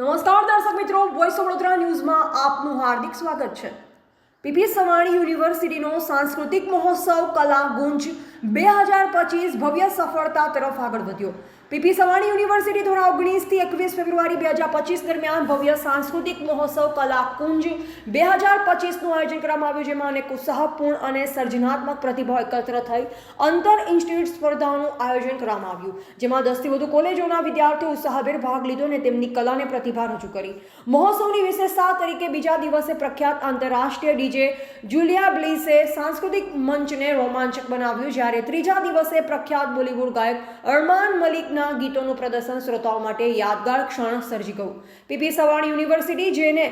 નમસ્કાર દર્શક મિત્રો વોઇસ ઓફ વડોદરા ન્યૂઝમાં આપનું હાર્દિક સ્વાગત છે. પીપી સવાણી યુનિવર્સિટીનો સાંસ્કૃતિક મહોત્સવ કલા ગુંજ બે હજાર પચીસ ભવ્ય સફળતા તરફ આગળ વધ્યો. પીપી સવાણી યુનિવર્સિટી દ્વારા ઓગણીસથી એકવીસ ફેબ્રુઆરી બે હજાર પચીસ દરમિયાન ભવ્ય સાંસ્કૃતિક મહોત્સવ કલા કુંજ બે હજાર પચીસનું આયોજન કરવામાં આવ્યું, જેમાં અનેક ઉત્સાહપૂર્ણ અને સર્જનાત્મક પ્રતિભાવ એકત્ર થઈ અંતર ઇન્સ્ટિટ્યૂટ સ્પર્ધાઓનું આયોજન કરવામાં આવ્યું, જેમાં દસથી વધુ કોલેજોના વિદ્યાર્થીઓ ઉત્સાહભેર ભાગ લીધો અને તેમની કલાને પ્રતિભા રજૂ કરી. મહોત્સવની વિશેષતા તરીકે બીજા દિવસે પ્રખ્યાત આંતરરાષ્ટ્રીય ડીજે જુલિયા બ્લીસે સાંસ્કૃતિક મંચને રોમાંચક બનાવ્યું જ્યારે ત્રીજા દિવસે પ્રખ્યાત બોલિવૂડ ગાયક અરમાન મલિકના ગીતોનું પ્રદર્શન શ્રોતાઓ માટે યાદગાર ક્ષણ સર્જી ગયું. પીપી સવાણી યુનિવર્સિટી, જેને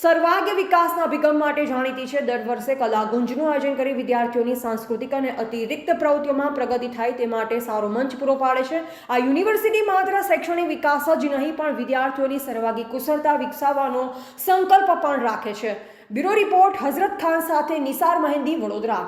સર્વાંગી વિકાસના અભિગમ માટે જાણીતી છે. દર વર્ષે કલાગુંજનું આયોજન કરી વિદ્યાર્થીઓની સાંસ્કૃતિક અને અતિરિક્ત પ્રવૃત્તિઓમાં પ્રગતિ થાય તે માટે સારો મંચ પૂરો પાડે છે. આ યુનિવર્સિટી માત્ર શૈક્ષણિક વિકાસ જ નહીં, પણ વિદ્યાર્થીઓની સર્વાગી કુશળતા વિકસાવવાનો સંકલ્પ પણ રાખે છે. બ્યુરો રિપોર્ટ, હઝરત ખાન સાથે નિસાર મહેંદી, વડોદરા.